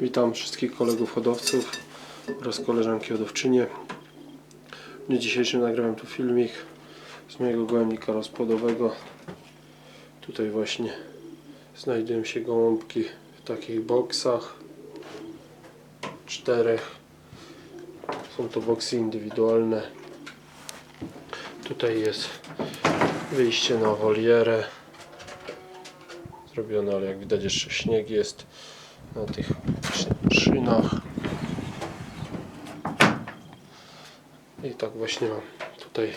Witam wszystkich kolegów hodowców oraz koleżanki hodowczynie. W dniu dzisiejszym nagrałem tu filmik z mojego gołębnika rozpłodowego. Tutaj właśnie znajdują się gołąbki w takich boksach. Czterech. Są to boksy indywidualne. Tutaj jest wyjście na wolierę zrobione, ale jak widać jeszcze śnieg jest na tych I tak właśnie mam tutaj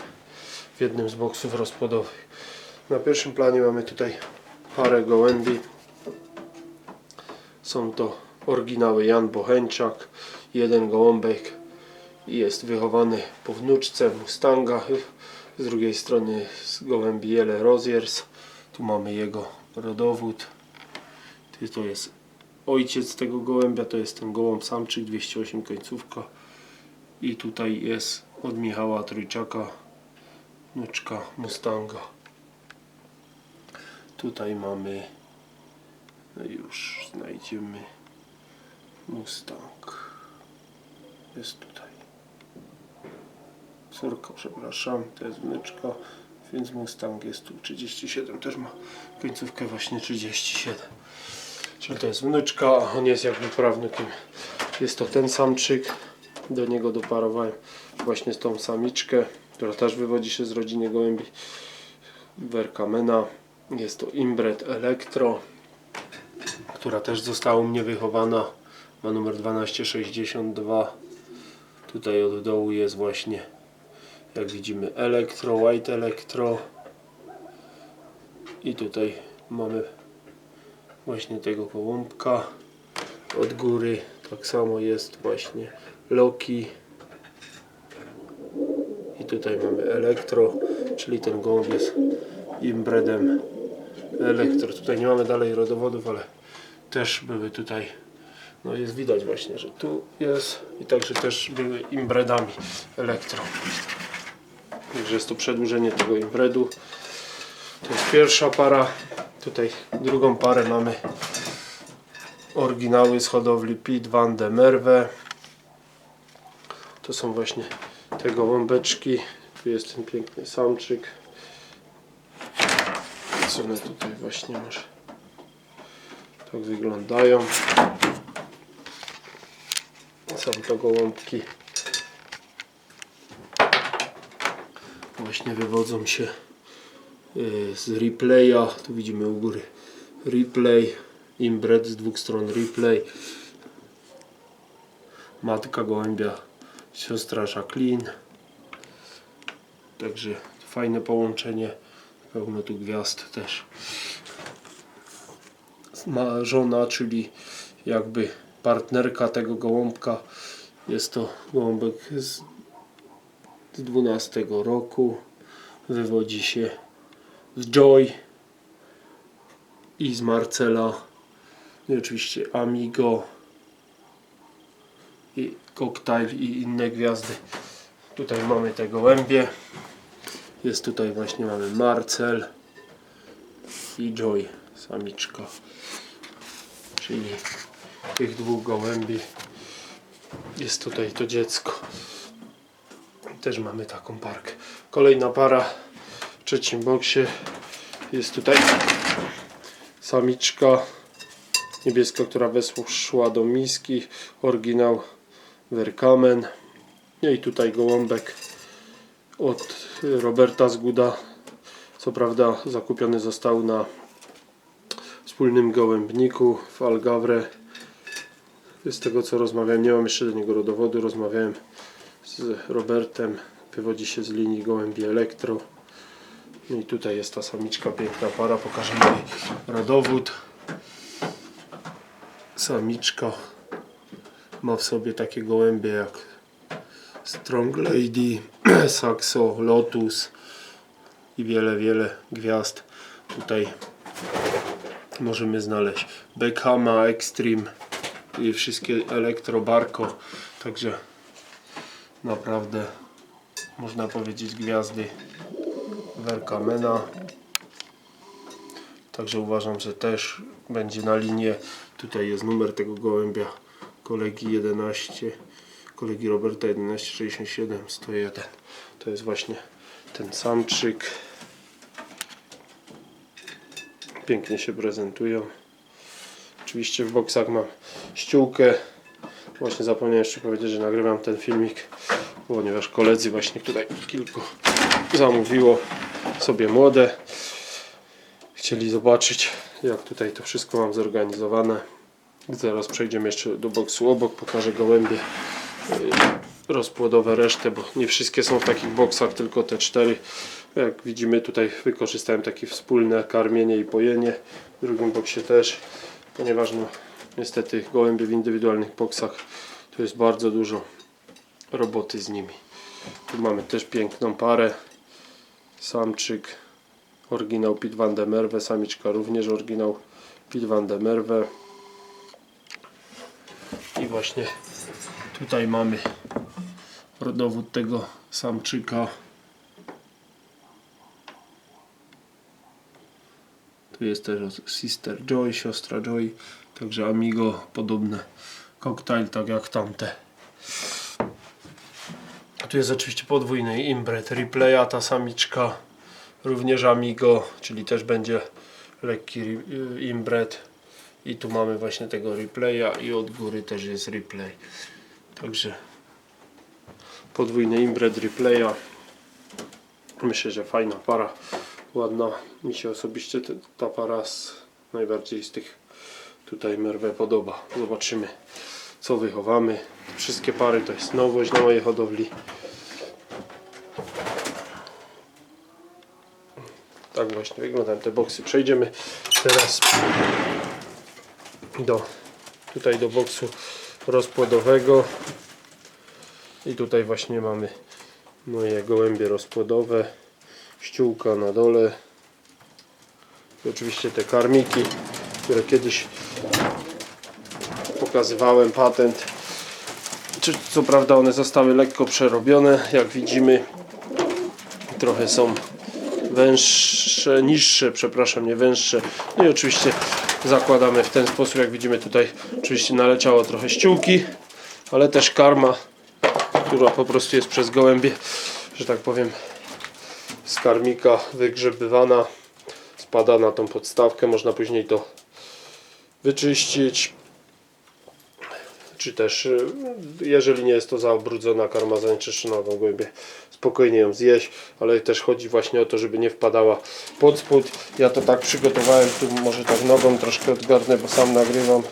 w jednym z boksów rozpłodowych. Na pierwszym planie mamy tutaj parę gołębi. Są to oryginały Jan Bocheńczak. Jeden gołąbek jest wychowany po wnuczce Mustanga. Z drugiej strony z gołębi Jele Roziers. Tu mamy jego rodowód. To jest ojciec tego gołębia, to jest ten gołąb samczyk 208 końcówka. I tutaj jest od Michała Trójczaka wnuczka Mustanga. Tutaj mamy no już znajdziemy Mustang. Jest tutaj. Córka, przepraszam, to jest wnuczka, więc Mustang jest tu 37, też ma końcówkę właśnie 37. Czyli to jest wnuczka, on jest jakby prawnukiem. Jest to ten samczyk, do niego doparowałem właśnie tą samiczkę, która też wywodzi się z rodziny gołębi Werkamena. Jest to Imbred Electro, która też została u mnie wychowana. Ma numer 1262. Tutaj od dołu jest właśnie, jak widzimy, Electro, White Electro. I tutaj mamy właśnie tego gołąbka. Od góry tak samo jest właśnie Loki. I tutaj mamy Elektro, czyli ten gołąb jest imbredem Elektro. Tutaj nie mamy dalej rodowodów, ale też były tutaj, no jest widać właśnie, że tu jest i także też były imbredami Elektro. Także jest to przedłużenie tego imbredu. To jest pierwsza para. Tutaj drugą parę mamy oryginały z hodowli Piet van de Merwe. To są właśnie te gołąbeczki. Tu jest ten piękny samczyk. Co one tutaj właśnie może tak wyglądają. Są to gołąbki. Właśnie wywodzą się z replaya. Tu widzimy u góry replay. Inbred z dwóch stron replay. Matka gołębia, siostra Jacqueline. Także fajne połączenie. Pełno tu gwiazd też. Ma żona, czyli jakby partnerka tego gołąbka. Jest to gołąbek z 12 roku. Wywodzi się z Joy i z Marcela. No i oczywiście Amigo i Cocktail i inne gwiazdy. Tutaj mamy te gołębie. Jest tutaj właśnie mamy Marcel i Joy, samiczka. Czyli tych dwóch gołębi. Jest tutaj to dziecko. Też mamy taką parkę. Kolejna para trzecim boksie. Jest tutaj samiczka niebieska, która weszła do miski. Oryginał Werkamen. No i tutaj gołąbek od Roberta Zguda. Co prawda zakupiony został na wspólnym gołębniku w Algawre. Z tego co rozmawiałem, nie mam jeszcze do niego rodowodu, rozmawiałem z Robertem. Wywodzi się z linii gołębi Elektro. I tutaj jest ta samiczka, piękna para. Pokażę jej rodowód. Samiczka ma w sobie takie gołębie jak Strong Lady, Saxo, Lotus i wiele, wiele gwiazd. Tutaj możemy znaleźć Beckhama, Extreme i wszystkie Elektro Barco. Także naprawdę można powiedzieć gwiazdy Werkamena. Także uważam, że też będzie na linie. Tutaj jest numer tego gołębia kolegi 11, kolegi Roberta 1167 101. To jest właśnie ten samczyk. Pięknie się prezentują. Oczywiście w boksach mam ściółkę. Właśnie zapomniałem jeszcze powiedzieć, że nagrywam ten filmik, ponieważ koledzy właśnie tutaj kilku zamówiło sobie młode. Chcieli zobaczyć jak tutaj to wszystko mam zorganizowane. Zaraz przejdziemy jeszcze do boksu obok, pokażę gołębie y, rozpłodowe resztę, bo nie wszystkie są w takich boksach, tylko te cztery. Jak widzimy tutaj wykorzystałem takie wspólne karmienie i pojenie. W drugim boksie też, ponieważ no, niestety gołębie w indywidualnych boksach to jest bardzo dużo roboty z nimi. Tu mamy też piękną parę. Samczyk, oryginał Piet van de Merwe, samiczka również oryginał Piet van de Merwe. I właśnie tutaj mamy rodowód tego samczyka. Tu jest też Sister Joy, siostra Joy, także Amigo, podobne koktajl, tak jak tamte. Tu jest oczywiście podwójny imbret replaya, ta samiczka, również Amigo, czyli też będzie lekki ri- imbret. I tu mamy właśnie tego replaya i od góry też jest replay. Także podwójny imbret replaya. Myślę, że fajna para, ładna. Mi się osobiście ta para z, najbardziej z tych tutaj merwę podoba. Zobaczymy co wychowamy. Wszystkie pary to jest nowość na mojej hodowli. Tak właśnie wyglądają te boksy. Przejdziemy teraz do tutaj do boksu rozpłodowego i tutaj właśnie mamy moje gołębie rozpłodowe ściółka na dole i oczywiście te karmiki które kiedyś pokazywałem patent. Co prawda one zostały lekko przerobione jak widzimy. Trochę są węższe, niższe, przepraszam, nie węższe. No i oczywiście zakładamy w ten sposób, jak widzimy tutaj oczywiście naleciało trochę ściółki, ale też karma, która po prostu jest przez gołębie, że tak powiem, z karmika wygrzebywana, spada na tą podstawkę, można później to wyczyścić, czy też y, jeżeli nie jest to zaobrudzona karma zanieczyszczona, to głębie spokojnie ją zjeść, ale też chodzi właśnie o to, żeby nie wpadała pod spód. Ja to tak przygotowałem, tu może tak nogą troszkę odgarnę, bo sam nagrywam.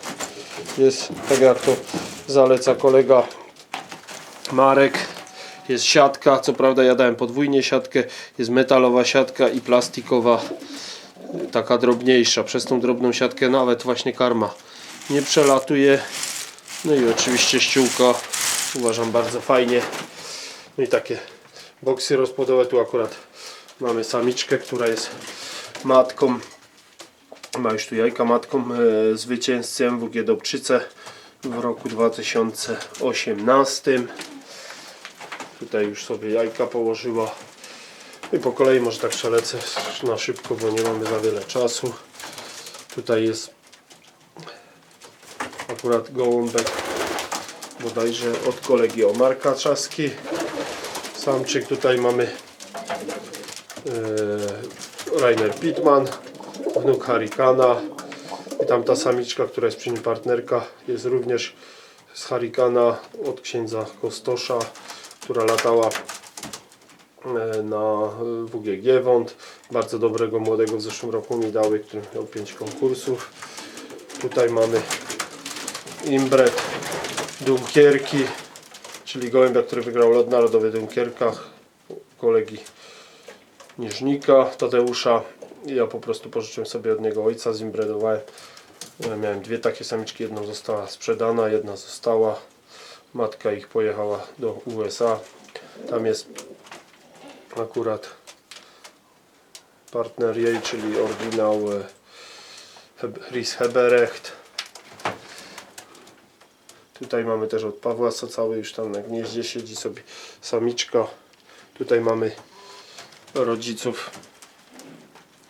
Jest tak jak to zaleca kolega Marek. Jest siatka, co prawda ja dałem podwójnie siatkę, jest metalowa siatka i plastikowa, taka drobniejsza. Przez tą drobną siatkę nawet właśnie karma nie przelatuje. No i oczywiście ściółka uważam bardzo fajnie. No i takie boksy rozpłodowe. Tu akurat mamy samiczkę, która jest matką. Ma już tu jajka matką e, zwycięzcy MWG Dobczyce w roku 2018. Tutaj już sobie jajka położyła. I po kolei może tak przelecę na szybko, bo nie mamy za wiele czasu. Tutaj jest akurat gołąbek bodajże od kolegi Omarka Czaski. Samczyk tutaj mamy e, Rainer Pittman, wnuk Harikana. I tam ta samiczka, która jest przy nim partnerka, jest również z Harikana od księdza Kostosza, która latała e, na WGG Wąt. Bardzo dobrego młodego w zeszłym roku mi dały, który miał 5 konkursów. Tutaj mamy Imbret Dunkierki, czyli gołębia, który wygrał lot narodowy w Dunkierkach kolegi Nieżnika, Tadeusza. Ja po prostu pożyczyłem sobie od niego ojca, zimbredowałem. Miałem dwie takie samiczki, jedną została sprzedana, jedna została. Matka ich pojechała do USA. Tam jest akurat partner jej, czyli oryginał e, Ries Heberecht. Tutaj mamy też od Pawła Socały, już tam na gnieździe siedzi sobie samiczka. Tutaj mamy rodziców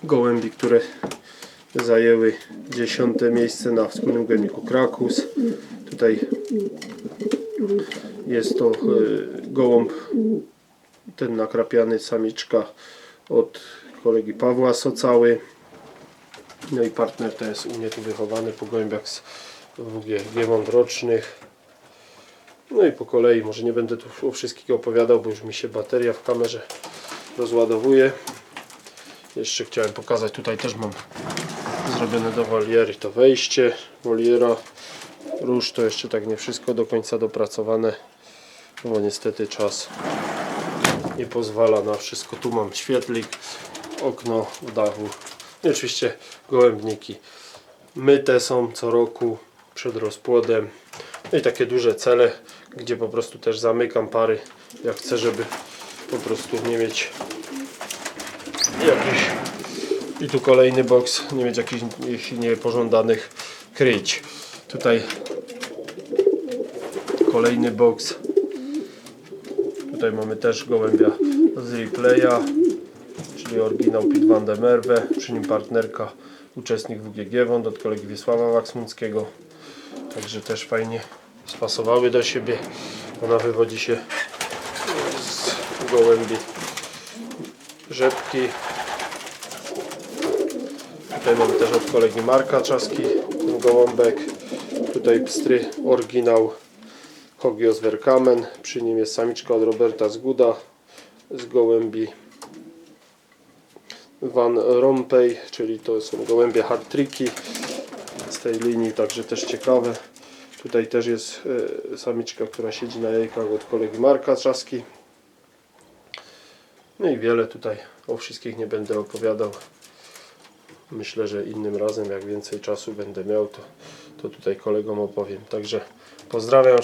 gołębi, które zajęły dziesiąte miejsce na wspólnym gemiku Krakus. Tutaj jest to y, gołąb ten nakrapiany samiczka od kolegi Pawła Socały. No i partner to jest u mnie tu wychowany po gołębiach z WGG mądrocznych. No i po kolei, może nie będę tu o wszystkich opowiadał, bo już mi się bateria w kamerze rozładowuje. Jeszcze chciałem pokazać, tutaj też mam zrobione do woliery to wejście woliera. Róż to jeszcze tak nie wszystko do końca dopracowane, bo niestety czas nie pozwala na wszystko. Tu mam świetlik, okno w dachu. I oczywiście gołębniki. Myte są co roku przed rozpłodem. No i takie duże cele, gdzie po prostu też zamykam pary. Jak chcę, żeby po prostu nie mieć jakichś i tu kolejny boks, nie mieć jakichś niepożądanych kryć. Tutaj kolejny boks. Tutaj mamy też gołębia z replaya, czyli oryginał Pit van der Merwe, przy nim partnerka, uczestnik WGG Wond od kolegi Wiesława Waksmunckiego. Także też fajnie spasowały do siebie. Ona wywodzi się z gołębi rzepki. Tutaj mamy też od kolegi Marka Czaski ten gołąbek. Tutaj pstry oryginał Hogios Verkamen. Przy nim jest samiczka od Roberta Zguda z gołębi Van Rompuy, czyli to są gołębie hard tricki z tej linii, także też ciekawe. Tutaj też jest e, samiczka, która siedzi na jajkach od kolegi Marka Trzaski. No i wiele tutaj o wszystkich nie będę opowiadał. Myślę, że innym razem, jak więcej czasu będę miał, to, to tutaj kolegom opowiem. Także pozdrawiam